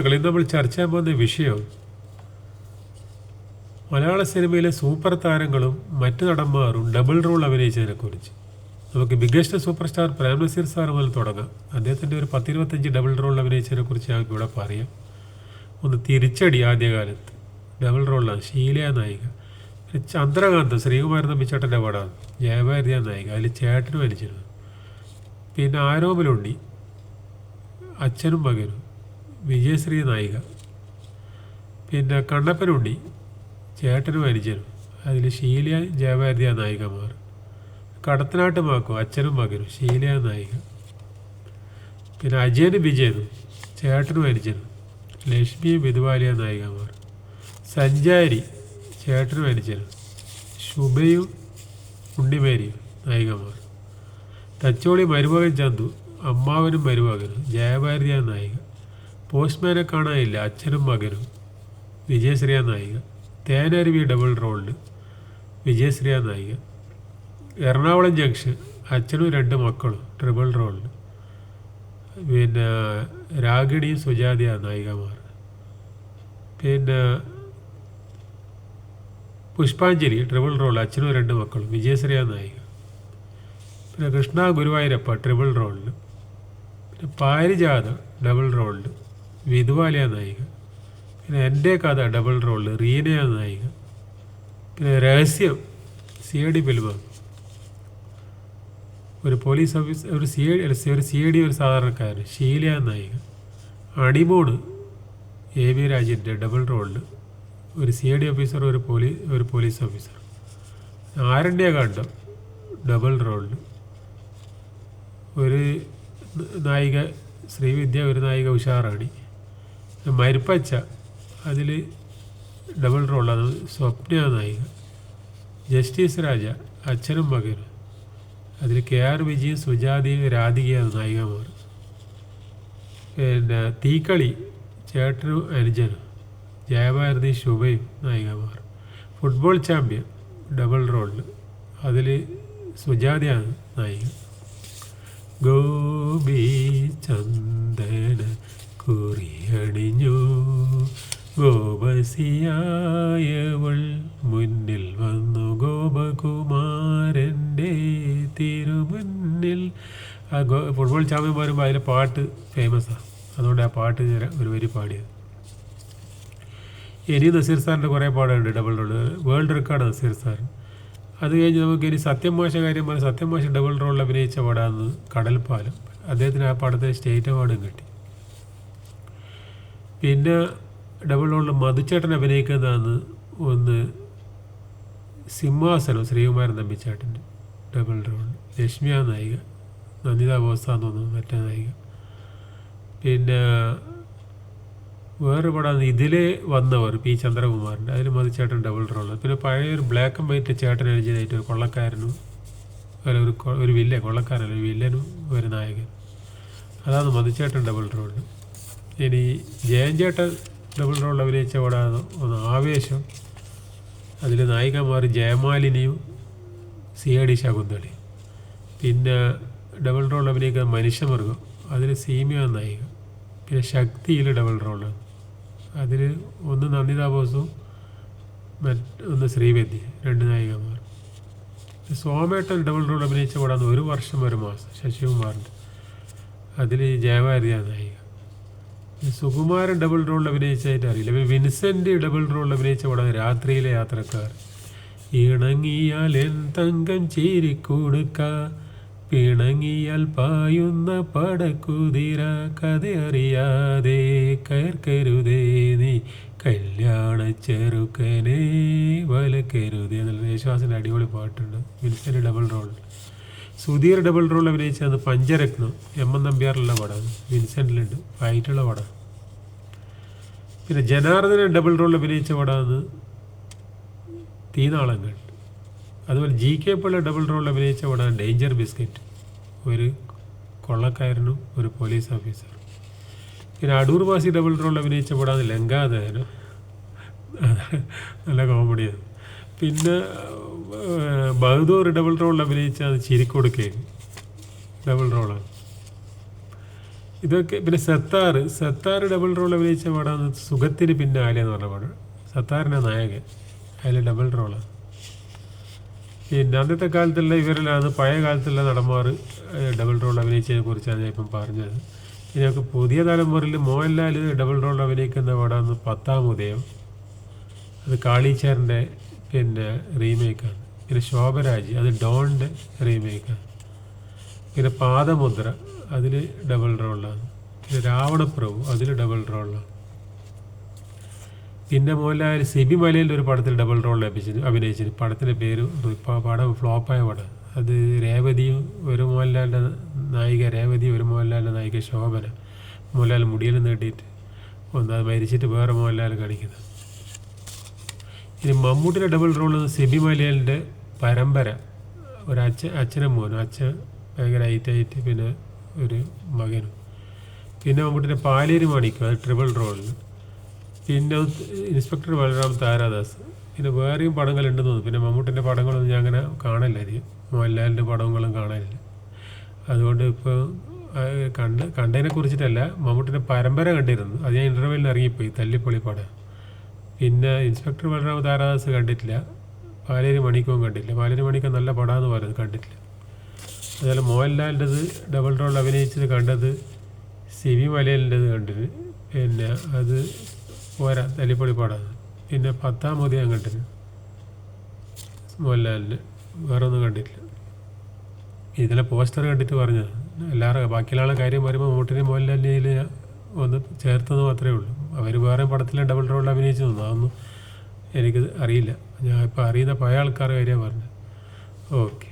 ഇന്ന് നമ്മൾ ചർച്ച ചെയ്യാൻ പോകുന്ന വിഷയം മലയാള സിനിമയിലെ സൂപ്പർ താരങ്ങളും മറ്റ് നടന്മാരും ഡബിൾ റോൾ അഭിനയിച്ചതിനെക്കുറിച്ച്. നമുക്ക് biggest super star Prem Nazir sir മുതൽ തുടങ്ങാം. അദ്ദേഹത്തിന്റെ ഒരു പത്തിരുപത്തഞ്ച് ഡബിൾ റോൾ അഭിനയിച്ചതിനെക്കുറിച്ച് ഞങ്ങൾക്ക് ഇവിടെ പറയാം. ഒന്ന് തിരിച്ചടി ആദ്യകാലത്ത്. ഡബിൾ റോളാണ് ഷീലയ നായിക. പിന്നെ ചന്ദ്രകാന്ത് ശ്രീകുമാരൻ തമ്പിച്ചേട്ടന്റെ പടമാണ്. ജയഭാരതിയ നായിക. അതിൽ ചേട്ടനും വലിച്ചിരുന്നു പിന്നെ ആരോമലുണ്ണി അച്ഛനും മകനും. വിജയശ്രീ നായിക. പിന്നെ കണ്ണപ്പനുണ്ണി ചേട്ടനും അനുജനും. അതിൽ ഷീല ജയഭാരതിയ നായികമാർ. കടത്തനാട്ട് മാക്കും അച്ഛനും മകനും ഷീല നായിക. പിന്നെ അജയനും വിജയനും ചേട്ടനും അനുജനും ലക്ഷ്മിയും വിധുവാലിയ നായികമാർ. സഞ്ചാരി ചേട്ടനും അനുജനും ശുഭയും ഉണ്ണിമേരിയും നായികമാർ. തച്ചോളി മരുമകൻ ചന്തു അമ്മാവനും മരുമകനും ജയഭാരതിയ നായിക. പോസ്റ്റ്മാനെ കാണാനില്ല. അച്ഛനും മകനും. വിജയശ്രീയ നായിക. തേനരുവി ഡബിൾ റോഡിൽ വിജയശ്രീയ നായിക. എറണാകുളം ജംഗ്ഷൻ അച്ഛനും രണ്ട് മക്കളും. ട്രിപ്പിൾ റോഡിൽ പിന്നെ രാഗിണിയും സുജാതിയ നായികമാർ. പിന്നെ പുഷ്പാഞ്ജലി. ട്രിപ്പിൾ റോൾ അച്ഛനും രണ്ട് മക്കളും. വിജയശ്രീയ നായിക. പിന്നെ കൃഷ്ണ ഗുരുവായൂരപ്പ. ട്രിപ്പിൾ റോളിൽ പിന്നെ പാരിജാത. ഡബിൾ റോളിൽ വിധുവാലിയ നായിക. പിന്നെ എന്റെ കഥ ഡബിൾ റോളിൽ റീനയ നായിക. പിന്നെ രഹസ്യം സി എ ഡി ഫിലിമ ഒരു പോലീസ് ഓഫീസർ ഒരു സി ഡി ഒരു സി എ ഡി ഒരു സാധാരണക്കാരൻ ഷീലിയ നായിക. അണിമോണ് എ വി രാജന്റെ ഡബിൾ റോളിൽ ഒരു സി ഐ ഡി ഓഫീസർ ഒരു പോലീസ് ഒരു പോലീസ് ഓഫീസർ ആരണ്യകാന്ഡം ഡബിൾ റോളിൽ ഒരു നായിക ശ്രീവിദ്യ ഒരു നായിക ഉഷാറാണി. മരുപ്പച്ച. അതിൽ ഡബിൾ റോളാണ് സ്വപ്ന നായിക. ജസ്റ്റിസ് രാജ അച്ഛനും മകനും. അതിൽ കെ ആർ വിജയും സുജാതയും രാധികയാണ് നായികമാർ പിന്നെ തീക്കളി ചേട്ടനും അനുജനും. ജയഭാരതി ശുഭയും നായികമാർ ഫുട്ബോൾ ചാമ്പ്യൻ ഡബിൾ റോളിൽ അതിൽ സുജാതയാണ് നായിക. ഗോപി ചന്ദന കുറിയണിഞ്ഞു ഗോപസിയായവൾ മുന്നിൽ വന്നു. ഗോപകുമാരന്റെ തിരുമുന്നിൽ. ആ ഗോ ഫുട്ബോൾ ചാമ്പ്യൻ വരുമ്പോൾ അതിലെ പാട്ട് ഫേമസാണ് അതുകൊണ്ട് ആ പാട്ട് ഞാൻ ഒരു വരി പാടിയത്. ഇനി നസീർ സാറിന്റെ കുറേ പാടുണ്ട് double role world record Nazir sir. അത് കഴിഞ്ഞ് നമുക്ക് ഇനി സത്യം മാഷ കാര്യം പറഞ്ഞാൽ സത്യം മാഷ ഡബിൾ റോളിൽ അഭിനയിച്ച പാടാന്ന് കടൽപ്പാലം. അദ്ദേഹത്തിന് ആ പാടത്തെ സ്റ്റേറ്റ് അവാർഡും കിട്ടി. പിന്നെ ഡബിൾ റോളിൽ മധുച്ചേട്ടൻ അഭിനയിക്കുന്നതാണ് ഒന്ന് സിംഹാസനം ശ്രീകുമാരൻ തമ്പിച്ചേട്ടന്റെ ഡബിൾ റോൾ ലക്ഷ്മിയ നായിക നന്ദിത ബോസാന്ന് തോന്നുന്നു മറ്റേ നായിക. പിന്നെ വേറെ പടമാണ് ഇതിലെ വന്നവർ പി ചന്ദ്രകുമാറിന്റെ അതിൽ മതിച്ചേട്ടൻ ഡബിൾ റോൾ പിന്നെ പഴയ ഒരു ബ്ലാക്ക് ആൻഡ് വൈറ്റ് ചേട്ടൻ എഴുതിയതായിട്ട് ഒരു കൊള്ളക്കാരനും അല്ല ഒരു ഒരു വില്ലൻ കൊള്ളക്കാരല്ല ഒരു വില്ലനും ഒരു നായകൻ. അതാണ് മതിച്ചേട്ടൻ ഡബിൾ റോൾ ഇനി ജയൻ ചേട്ടൻ ഡബിൾ റോൾ അഭിനയിച്ച പടമാണ് ഒന്ന് ആവേശം. അതിൽ നായികമാർ ജയമാലിനിയും സി എ ഡി ശകുന്തളി പിന്നെ ഡബിൾ റോൾ അഭിനയിക്കുന്ന മനുഷ്യമൃഗം അതിൽ സീമിയ നായിക. പിന്നെ ശക്തിയിൽ ഡബിൾ റോൾ. അതിൽ ഒന്ന് നന്ദിതാ ബോസും മറ്റ് ഒന്ന് ശ്രീവേദി രണ്ട് നായികമാർ സോമേട്ടൻ ഡബിൾ റോൾ അഭിനയിച്ച പടമാണ് ഒരു വർഷം ഒരു മാസം ശശികുമാറിന്റെ അതിൽ ജയഭാരതിയ നായിക. സുകുമാരൻ ഡബിൾ റോൾ അഭിനയിച്ചതായിട്ട് അറിയില്ല. പിന്നെ വിൻസെന്റ് ഡബിൾ റോൾ അഭിനയിച്ച പടം രാത്രിയിലെ യാത്രക്കാർ. ഇണങ്ങിയാൽ എൻ തങ്കം ചീരിക്കൊടുക്ക പിണങ്ങിയാൽ പായുന്ന പടക്കുതിര കഥ അറിയാതെ കയർക്കരുതേ നീ കല്യാണ ചെറുക്കനെ വലക്കരുതേ എന്നുള്ള യേശുദാസിന്റെ അടിപൊളി പാട്ടുണ്ട് Vincent double role Sudheer double role അഭിനയിച്ചാണ് Pancharatnam M N നമ്പ്യാറിലുള്ള പടമാണ് വിൻസെന്റിലുണ്ട് ഫൈറ്റുള്ള പടം. പിന്നെ ജനാർദ്ദന ഡബിൾ റോൾ അഭിനയിച്ച പടമാണ് തീനാളങ്ങൾ. അതുപോലെ G K Pillai double role അഭിനയിച്ച പടമാണ് ഡേഞ്ചർ ബിസ്ക്കറ്റ്. ഒരു കൊള്ളക്കാരനും ഒരു പോലീസ് ഓഫീസർ പിന്നെ അടൂർ വാസി ഡബിൾ റോൾ അഭിനയിച്ച പടമാണ് ലങ്കാദഹനം. നല്ല കോമഡിയാണ് പിന്നെ ബഹദൂർ ഡബിൾ റോൾ അഭിനയിച്ച അത് ചിരിക്കൊടുക്കേ ഡബിൾ റോളാണ് ഇതൊക്കെ പിന്നെ സത്താർ സത്താർ ഡബിൾ റോൾ അഭിനയിച്ച പടമാണ് സുഖത്തിന് പിന്നെ ആലിയ എന്ന് പറഞ്ഞ പടം. സത്താറിന്റെ നായകൻ. അതിൽ ഡബിൾ റോളാണ് പിന്നെ അന്നത്തെ കാലത്തുള്ള ഇവരിലാണ് പഴയ കാലത്തുള്ള നടന്മാർ ഡബിൾ റോൾ അഭിനയിച്ചതിനെ കുറിച്ചാണ് ഞാൻ ഇപ്പം പറഞ്ഞത്. ഇതിനൊക്കെ പുതിയ തലമുറയിൽ മോഹൻലാൽ ഡബിൾ റോൾ അഭിനയിക്കുന്ന പടമാണ് പത്താം ഉദയം. അത് കാളീച്ചാറിന്റെ പിന്നെ റീമേക്കാണ്. പിന്നെ ശോഭരാജ് അത് ഡോണിന്റെ റീമേക്കാണ്. പിന്നെ പാദമുദ്ര അതിൽ ഡബിൾ റോളാണ് പിന്നെ രാവണപ്രഭു അതിൽ ഡബിൾ റോളാണ് പിന്നെ മോഹൻലാൽ സിബി മലയിലെ ഒരു പടത്തിൽ ഡബിൾ റോൾ അഭിനയിച്ചു അഭിനയിച്ചിന് പടത്തിന്റെ പേര് പടം ഫ്ലോപ്പായ പടം. അത് രേവതിയും ഒരു മോഹൻലാലിന്റെ നായിക രേവതി ഒരു മോഹൻലാലിന്റെ നായിക ശോഭന. മോഹൻലാൽ മുടിയിൽ നീട്ടിയിട്ട് ഒന്ന് അത് മരിച്ചിട്ട് വേറെ മോഹൻലാൽ കാണിക്കുന്നത്. ഇനി മമ്മൂട്ടിയുടെ ഡബിൾ റോൾ സെബി മലയാളിന്റെ പരമ്പര. ഒരു അച്ഛൻ അച്ഛനും മോനും. അച്ഛൻ ഭയങ്കര ഹൈറ്റായിട്ട് പിന്നെ ഒരു മകനും. പിന്നെ മമ്മൂട്ടിന്റെ പാലേരി മാണിക്കും അത് ട്രിപ്പിൾ റോളിൽ പിന്നെ ഇൻസ്പെക്ടർ ബലറാം താരാദാസ്. പിന്നെ വേറെയും പടങ്ങളുണ്ടെന്ന് തോന്നുന്നു. പിന്നെ മമ്മൂട്ടിന്റെ പടങ്ങളൊന്നും ഞാൻ അങ്ങനെ കാണലില്ല മോഹൻലാലിന്റെ പടങ്ങളും കാണാനില്ല അതുകൊണ്ട് ഇപ്പോൾ കണ്ട് കണ്ടതിനെ കുറിച്ചിട്ടല്ല മമ്മൂട്ടിന്റെ പരമ്പര കണ്ടിരുന്നു. അത് ഞാൻ ഇന്റർവെല്ലിൽ ഇറങ്ങിപ്പോയി തല്ലിപ്പൊളി പടം. പിന്നെ ഇൻസ്പെക്ടർ ബലറാം താരാദാസ് കണ്ടിട്ടില്ല. പാലേരി മണിക്കവും കണ്ടിട്ടില്ല. പാലേരി മണിക്കം നല്ല പടമാണെന്ന് പറയുന്നത് കണ്ടിട്ടില്ല. അതുപോലെ മോഹൻലാലിന്റെത് ഡബിൾ റോൾ അഭിനയിച്ചത് കണ്ടത് സിവി മലയലിന്റെത് കണ്ടിന്. പിന്നെ അത് പോരാ തല്ലിപ്പൊളി പടമാണ് പിന്നെ പത്താം മോദി ഞാൻ കണ്ടിന്. മോഹൻലാലിന്റെ വേറെ ഒന്നും കണ്ടിട്ടില്ല. ഇതിലെ പോസ്റ്റർ കണ്ടിട്ട് പറഞ്ഞത്. എല്ലാവരും ബാക്കിയുള്ള കാര്യം പറയുമ്പോൾ മോട്ടിനെ മോഹൻലാലിനെ ഒന്ന് ചേർത്തത് മാത്രമേ ഉള്ളൂ. അവർ വേറെ പടത്തിലെ ഡബിൾ റോൾ അഭിനയിച്ചു തന്നു അതൊന്നും എനിക്ക് അറിയില്ല. ഞാൻ ഇപ്പോൾ അറിയുന്ന പഴയ ആൾക്കാരുടെ കാര്യമാണ് പറഞ്ഞത്. ഓക്കെ